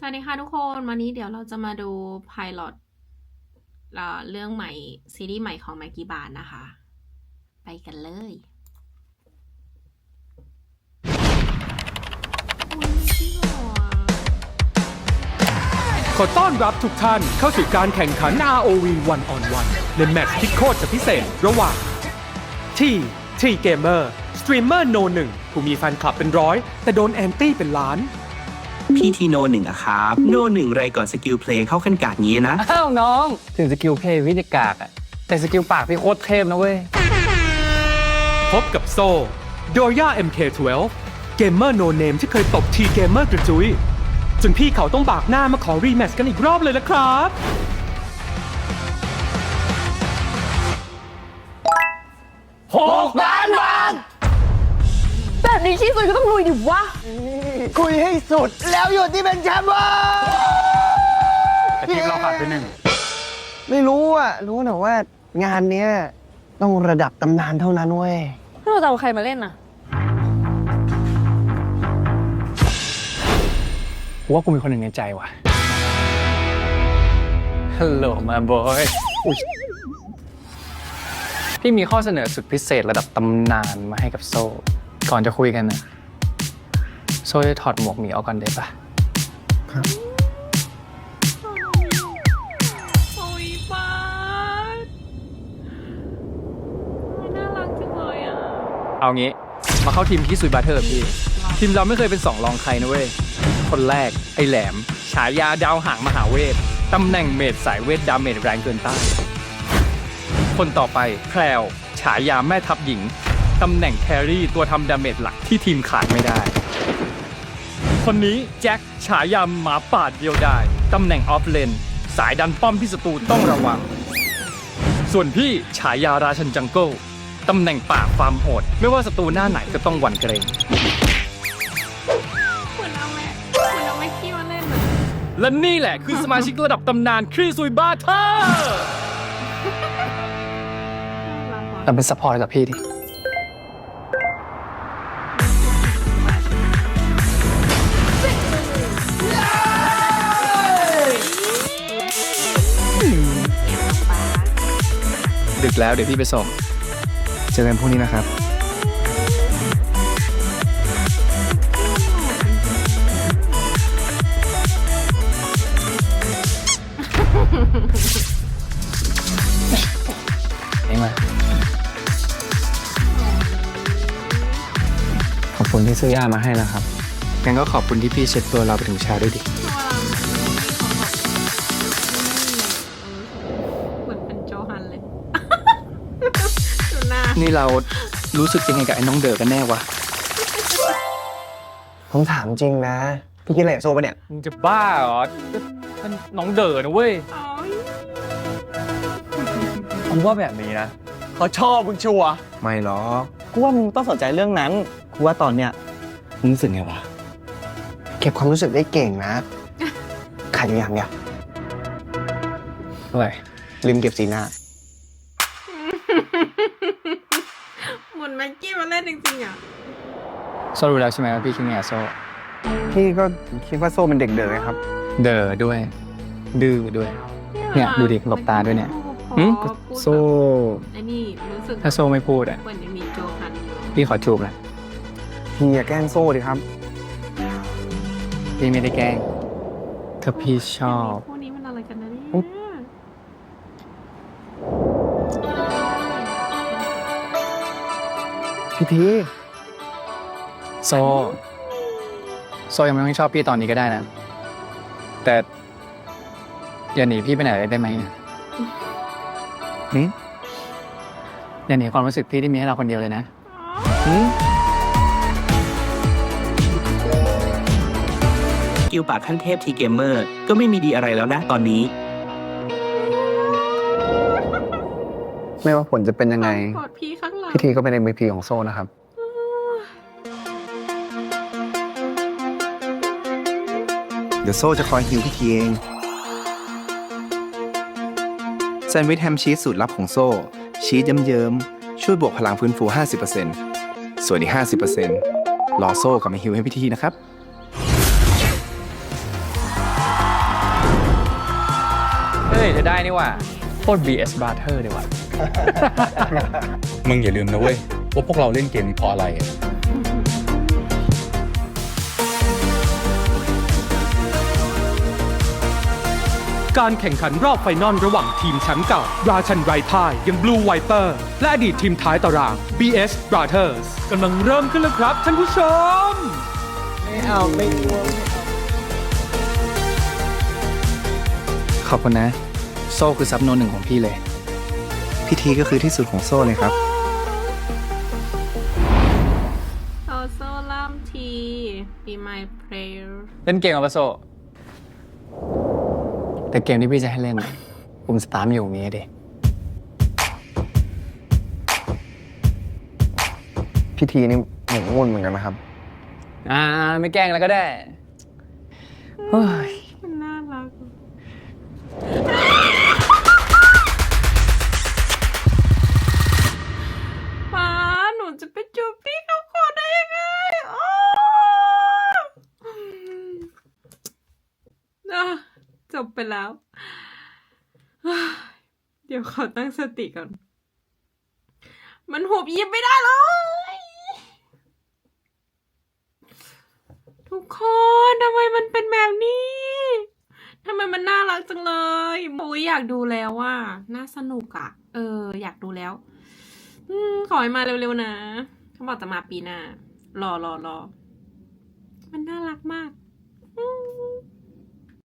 สวัสดีค่ะทุกคน วันนี้เดี๋ยวเราจะมาดูไพลอตเรื่องใหม่ ซีรีส์ใหม่ของแมกกี้บานนะคะ ไปกันเลยขอต้อนรับทุกท่านเข้าสู่การแข่งขัน ROV One on One ในแมตช์ที่โคตรจะพิเศษระหว่างทีทีเกมเมอร์สตรีมเมอร์โนหนึ่งผู้มีแฟนคลับเป็นร้อย แต่โดนแอนตี้เป็นล้าน พี่ทีโนหนึ่งอะครับ โนหนึ่งไรก่อนสกิลเพลงเข้าขั้นกาดงี้นะ อ้าวน้อง ถึงสกิลเพลย์วิธีกากอะแต่สกิลปากพี่โคตรเทพนะเว้ย พบกับโซโดย่า MK12 เกมเมอร์โนเนมที่เคยตบทีเกมเมอร์กระจุยจนพี่เขาต้องบากหน้ามาขอรีแมตช์กันอีกรอบเลยละครับหกล้านบาทแบบนี้ชี้สุดก็ต้องลุยดิวะ คุยให้สุด แล้วหยุดที่เป็นแชมป์เว้ยแต่ทีมเราขาดไปหนึ่งไม่รู้อะรู้แต่ว่างานเนี้ยต้องระดับตำนานเท่านั้นเว้ยเราจะเอาใครมาเล่นน่ะ กูว่ากูมีคนหนึ่งในใจว่ะ ฮัลโหลมาบอยพี่มีข้อเสนอสุดพิเศษระดับตำนานมาให้กับโซ่ ก่อนจะคุยกันนะ โซ่จะถอดหมวกหมีออกก่อนได้ปะโอ้ยบาสโอ้ยน่ารักจังเลยอะ เอางี้ มาเข้าทีมที่ซุยบาเทอร์พี่ ทีมเราไม่เคยเป็นสองรองใครนะเว้ย คนแรกไอ้แหลม ฉายาดาวหางมหาเวท ตำแหน่งเมดสายเวทดาเมจแรงเกินต้านคนต่อไปแพรวฉายาแม่ทัพหญิง ตำแหน่งแครี่ตัวทำดาเมจหลักที่ทีมขาดไม่ได้ คนนี้แจ็คฉายาหมาป่าเดียวได้ตำแหน่งออฟเลน สายดันป้อมที่ศัตรูต้องระวัง ส่วนพี่ฉายาราชันจังเกิลตำแหน่งป่าบฟาร์มโหด ไม่ว่าศัตรูหน้าไหนก็ต้องหวั่นเกรงเหมือนเอาแม็กเหมือนเอาแม็กกี้มาเล่นอะและนี่แหละคือสมาชิกระดับตำนานครีซุยบาเทอร์น่ารักว่ะเราเป็นซัพพอร์ตกับพี่ดิ ดึกแล้วเดี๋ยวพี่ไปส่ง เจอกันพรุ่งนี้นะครับ เองมา ขอบคุณที่ซื้อยามาให้นะครับ งั้นก็ขอบคุณที่พี่เช็ดตัวเราไปถึงเช้าด้วยดิ น้านี่เรารู้สึกยังไงกับไอ้น้องเด๋อกันแน่วะผมถามจริงนะ พี่กินอะไรกับโซปะเนี่ย มึงจะบ้าเหรอท่านน้องเด๋อนะเว้ยอ๋อกูว่าแบบนี้นะเขาชอบมึงชัวร์ไม่หรอกกูว่ามึงต้องสนใจเรื่องนั้นกูว่าตอนเนี้ยมึงรู้สึกไงวะ เก็บความรู้สึกได้เก่งนะ ขาดอยู่อย่างเดียวอะไรลืมเก็บสีหน้า ล่นจริงๆอะโซ่รู้แล้วใช่ไหมว่าพี่คิดไงกับโซ่พี่ก็คิดว่าโซ่เป็นเด็กเดิครับ เด๋อด้วย ดื้อด้วย เนี่ยดูดิหลบตาด้วยเนี่ย หึพูดโซ่ไอ้นี่รู้สึกถ้าโซ่ไม่พูดอะ เหมือนยังมีโจฮันอยู่พี่ขอจูบเลยพี่อย่าแกล้งโซ่ดิครับ พี่ไม่ได้แกล้งถ้าพี่ชอบพวกนี้มันอะไรกัน พี่ทีโซ่โซ่ยังไม่ต้องชอบพี่ตอนนี้ก็ได้นะ แต่ อย่าหนีพี่ไปไหนเลยได้ไหมหึอย่าหนีความรู้สึกพี่ที่มีให้เราคนเดียวเลยนะหึสกิลปากขั้นเทพทีเกมเมอร์ ก็ไม่มีดีอะไรแล้วนะตอนนี้ ไม่ว่าผลจะเป็นยังไง กอดพี่ข้างหลังพี่ทีก็เป็น MVP ของโซ่นะครับ เดี๋ยวโซ่จะคอยฮิวพี่ทีเองแซนด์วิชแฮมชีสสูตรลับของโซ่ ชีสเยิ้มๆ ช่วยบวกพลังฟื้นฟู 50%ส่วนอีก 50%รอโซ่กลับมาฮิวให้พี่ทีนะครับ เฮ้ยจะได้นี่หว่าโคตร BS Brother เลยว่ะ มึงอย่าลืมนะเว้ยว่าพวกเราเล่นเกมนี้เพราะอะไรอะการแข่งขันรอบไฟนอลระหว่างทีมแชมป์เก่า ราชันไรพ่ายยัง Blue Viper และอดีตทีมท้ายตาราง BS Brothers กำลังเริ่มขึ้นแล้วครับท่านผู้ชมขอบคุณนะ โซ่คือซับโนหนึ่งของพี่เลย พิธีก็คือที่สุดของโซ่เลยครับโซโซลัมที be my prayer เล่นเกมกับปะโซ่แต่เกมที่พี่จะให้เล่นปุ่มสตาร์ทอยู่ตรงนี้ดิพิธีนี่หมกมุ่นเหมือนกันนะครับ อ่า ไม่แกล้งแล้วก็ได้เฮ้ย ไปแล้ว เดี๋ยวขอตั้งสติก่อน มันหุบยิบไม่ได้เลย ทุกคนทำไมมันเป็นแบบนี้ทำไมมันน่ารักจังเลยปุ้ยอยากดูแล้วว่าน่าสนุกอะ่ะเออ อยากดูแล้วอขอให้มาเร็วๆนะเขาบอกจะมาปีหน้ารอรอรอมันน่ารักมาก อืม